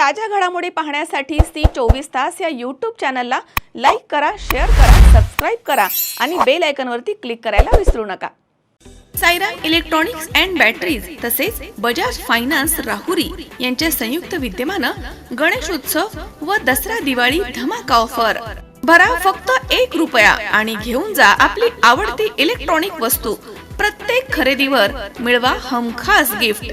ताज्या घडामोडी पाहण्यासाठी सी चोवीस तास या यूट्यूब चॅनलला लाईक करा शेअर करा सबस्क्राईब करा आणि बेल आयकॉनवरती क्लिक करायला विसरू नका. सायरा इलेक्ट्रॉनिक्स अँड बॅटरीज तसेच बजाज फायनान्स राहुरी यांच्या संयुक्त विद्यमानं गणेशोत्सव व दसरा दिवाळी धमाका ऑफर भरा फक्त एक रुपया आणि घेऊन जा आपली आवडती इलेक्ट्रॉनिक वस्तू. प्रत्येक खरेदीवर मिळवा हमखास गिफ्ट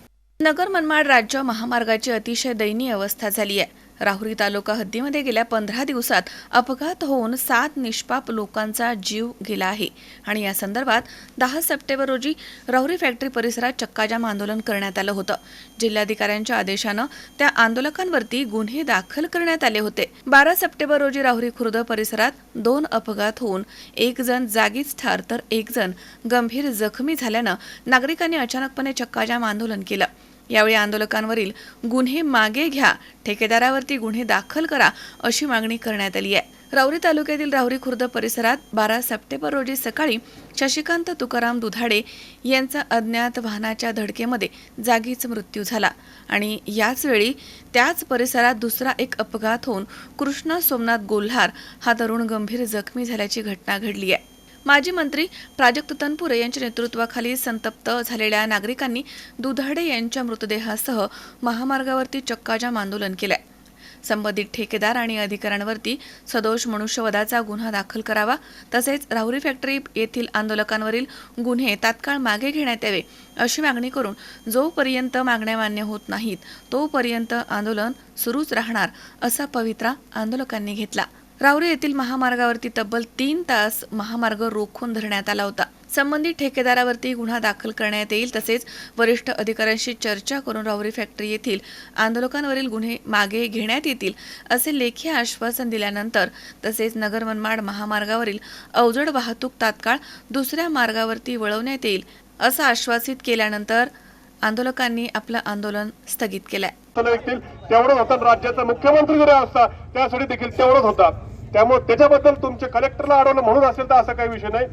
नगर मनमाड राज्य महामार्गाची अतिशय दयनीय अवस्था झाली आहे. राहुरी तालुका हद्दीमध्ये गेल्या पंधरा दिवसात अपघात होऊन सात निष्पाप लोकांचा जीव गेला आहे. आणि या संदर्भात दहा सप्टेंबर रोजी राहुरी फॅक्टरी परिसरात चक्काजाम आंदोलन करण्यात आलं होतं. जिल्हाधिकाऱ्यांच्या आदेशानं त्या आंदोलकांवरती गुन्हे दाखल करण्यात आले होते. बारा सप्टेंबर रोजी राहुरी खुर्द परिसरात दोन अपघात होऊन एक जण जागीच ठार तर एक जण गंभीर जखमी झाल्यानं नागरिकांनी अचानकपणे चक्काजाम आंदोलन केलं. यावेळी आंदोलकांवरील गुन्हे मागे घ्या ठेकेदारावरती गुन्हे दाखल करा अशी मागणी करण्यात आली आहे. राऊरी तालुक्यातील रावरी खुर्द परिसरात बारा सप्टेंबर रोजी सकाळी शशिकांत तुकाराम दुधाडे यांचा अज्ञात वाहनाच्या धडकेमध्ये जागीच मृत्यू झाला आणि याच वेळी त्याच परिसरात दुसरा एक अपघात होऊन कृष्ण सोमनाथ गोल्हार हा तरुण गंभीर जखमी झाल्याची घटना घडली आहे. माजी मंत्री प्राजक्त तनपुरे यांच्या नेतृत्वाखाली संतप्त झालेल्या नागरिकांनी दुधाडे यांच्या मृतदेहासह महामार्गावरती चक्काजाम आंदोलन केलंय. संबंधित ठेकेदार आणि अधिकाऱ्यांवरती सदोष मनुष्यवधाचा गुन्हा दाखल करावा तसेच राहुरी फॅक्टरी येथील आंदोलकांवरील गुन्हे तात्काळ मागे घेण्यात यावे अशी मागणी करून जोपर्यंत मागण्या मान्य होत नाहीत तोपर्यंत आंदोलन सुरूच राहणार असा पवित्रा आंदोलकांनी घेतला. राहुरी येथील महामार्गावरती तब्बल तीन तास महामार्ग रोखून धरण्यात आला होता. संबंधित ठेकेदारावरती गुन्हा दाखल करण्यात येईल तसेच वरिष्ठ अधिकाऱ्यांशी चर्चा करून रावरी फॅक्टरी येथील आंदोलकांवरील गुन्हे मागे घेण्यात येतील असे लेखी आश्वासन दिल्यानंतर तसेच नगर मनमाड महामार्गावरील अवजड वाहतूक तात्काळ दुसऱ्या मार्गावरती वळवण्यात येईल असं आश्वासित केल्यानंतर आंदोलकांनी आपलं आंदोलन स्थगित केलंय. तेवढंच होतं राज्याचा मुख्यमंत्री जरी असता त्यासाठी देखील तेवढंच होतात. त्यामुळे त्याच्याबद्दल तुमच्या कलेक्टरला अडवलं म्हणून असेल तर असा काही विषय नाही.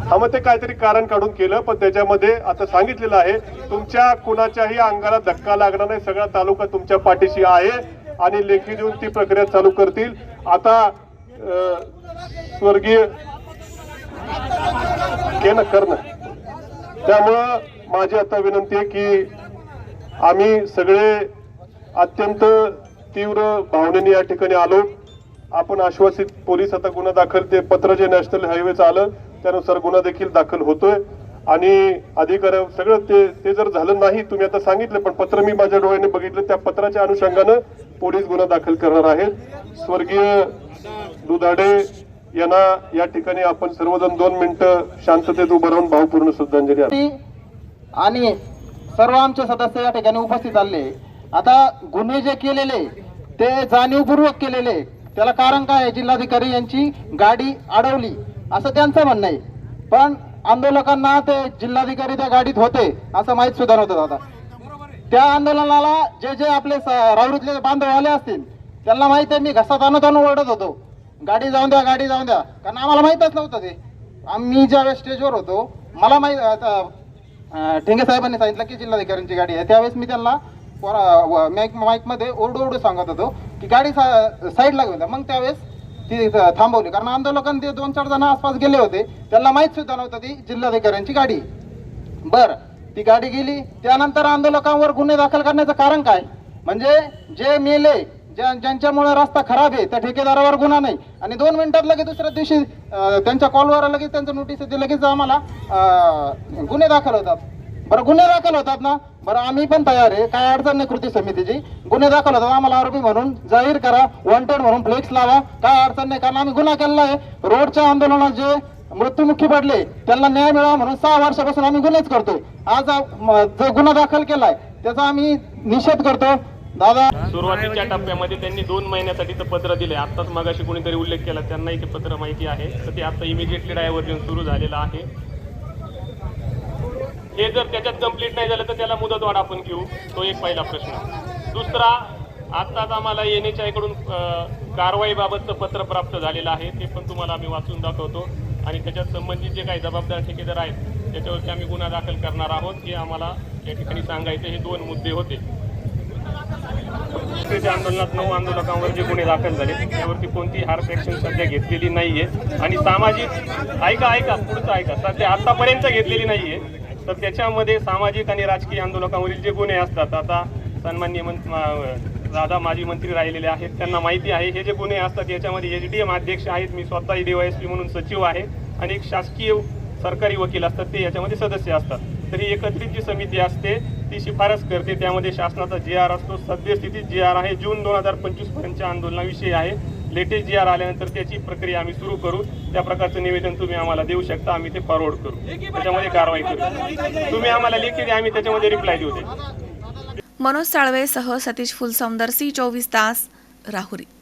हा मग ते काहीतरी कारण काढून केलं पण त्याच्यामध्ये आता सांगितलेलं आहे तुमच्या कुणाच्याही अंगाला धक्का लागणार नाही सगळा तालुका तुमच्या पाठीशी आहे आणि लेखी देऊन ती प्रक्रिया चालू करतील. आता स्वर्गीय के ना कर ना. त्यामुळं माझी आता विनंती आहे की आम्ही सगळे अत्यंत तीव्र भावनेने या ठिकाणी आलो. आपण आश्वासित पोलीस आता गुन्हा दाखल ते पत्र जे नॅशनल हायवेचं आलं त्यानुसार गुन्हा देखील दाखल होतोय. आणि अधिकार सगळं ते ते जर झालं नाही तुम्ही आता सांगितलं पण पत्र मी माझ्या डोळ्याने बघितलं त्या पत्राच्या अनुषंगानं पोलीस गुन्हा दाखल करणार आहेत. स्वर्गीय दुधाडे यांना या ठिकाणी आपण सर्वजण दोन मिनिटं शांततेत उभं राहून भावपूर्ण श्रद्धांजली आणि सर्व आमचे सदस्य या ठिकाणी उपस्थित आले आता गुन्हे जे केलेले ते जाणीवपूर्वक केलेले त्याला कारण काय आहे? जिल्हाधिकारी यांची गाडी अडवली असं त्यांचं म्हणणं आहे. पण आंदोलकांना ते जिल्हाधिकारी त्या गाडीत होते असं माहीत सुद्धा नव्हतं दादा. त्या आंदोलनाला जे जे आपले स- राहुरीतले बांधव आले असतील त्यांना माहीत आहे मी घसात ताणू ताणू ओरडत होतो. गाडी जाऊन द्या गाडी जाऊन द्या. कारण आम्हाला माहीतच नव्हतं ते. आम्ही ज्यावेळेस स्टेजवर होतो मला माहीत आता ठेंगे साहेबांनी सांगितलं की जिल्हाधिकाऱ्यांची गाडी आहे. त्यावेळेस मी त्यांना पोरा- माईक माईकमध्ये ओरडू ओरडू सांगत होतो की गाडी सा- साईडला घेऊन मग त्यावेळेस ती थांबवली. कारण आंदोलकांनी ते दोन चार जण आसपास गेले होते. त्यांना माहीत सुद्धा नव्हतं ती जिल्हाधिकाऱ्यांची गाडी. बरं बर ती गाडी गेली. त्यानंतर आंदोलकांवर गुन्हे दाखल करण्याचं कारण काय? म्हणजे जे मेले ज्या ज्यांच्यामुळे रस्ता खराब आहे त्या ठेकेदारावर गुन्हा नाही. आणि दोन मिनिटात लगेच दुसऱ्या दिवशी त्यांच्या कॉलवर लगेच त्यांचं नोटीस येते. लगेच आम्हाला गुन्हे दाखल होतात. बरं गुन्हे दाखल होतात ना? बरं आम्ही पण तयार आहे. काय अडचण नाही कृती समितीची. गुन्हे दाखल होतात आम्हाला आरोपी म्हणून जाहीर करा. वॉन्टेड म्हणून फ्लेक्स लावा. काय अडचण नाही कारण आम्ही गुन्हा केलेला आहे. रोडच्या आंदोलनात जे मृत्युमुखी पडले त्यांना न्याय मिळावा म्हणून सहा वर्षापासून आम्ही गुन्हेच करतोय. आज जो गुन्हा दाखल केलाय त्याचा आम्ही निषेध करतो दादा सुरुवातीच्या टप्प्यामध्ये त्यांनी दोन महिन्यासाठीचं पत्र दिले आत्ताच मगाशी कोणीतरी उल्लेख केला त्यांनाही ते पत्र माहिती आहे. तर ते आता इमिजिएटली डायव्हर्जन सुरू झालेलं आहे. हे जर त्याच्यात कंप्लीट नाही झालं तर त्याला मुदतवाढ आपण घेऊ. तो एक पहिला प्रश्न. दुसरा आत्ताच आम्हाला एन एच आयकडून कारवाईबाबतचं पत्र प्राप्त झालेलं आहे. ते पण तुम्हाला आम्ही वाचून दाखवतो. आणि त्याच्यात संबंधित जे काही जबाबदार ठेकेदार आहेत त्याच्यावरती आम्ही गुन्हा दाखल करणार आहोत. हे आम्हाला या ठिकाणी सांगायचे हे दोन मुद्दे होते. आंदोलनात नऊ आंदोलकांवर जे गुन्हे दाखल झाले त्यावरती कोणतीही हार्स ऍक्शन सध्या घेतलेली नाहीये. आणि सामाजिक ऐका ऐका पुढचं ऐका. सध्या आतापर्यंत घेतलेली नाहीये. तर त्याच्यामध्ये सामाजिक आणि राजकीय आंदोलकांवरील जे गुन्हे असतात आता सन्मान्य राधा दादा माजी मंत्री राहिलेले आहेत त्यांना माहिती आहे हे जे गुन्हे असतात याच्यामध्ये एच डी एम अध्यक्ष आहेत मी स्वतः डीवायएसपी म्हणून सचिव आहे आणि एक शासकीय सरकारी वकील असतात ते याच्यामध्ये सदस्य असतात. तर ही एकत्रित जी समिती असते ती शिफारस करते त्यामध्ये शासनाचा जे आर असतो सद्यस्थितीत जे आर आहे जून दोन हजार पंचवीस पर्यंतच्या आंदोलनाविषयी आहे. लेटेस्ट जी आर आल्यानंतर त्याची प्रक्रिया आम्ही सुरू करू. त्या प्रकारचं निवेदन तुम्ही आम्हाला देऊ शकता. आम्ही ते फॉरवर्ड करू. त्याच्यामध्ये कारवाई करू. तुम्ही आम्हाला लेखी आम्ही त्याच्यामध्ये रिप्लाय देऊ दे मनोज साळवेसह सतीश फुलसौंदरसी चोवीस तास राहुरी.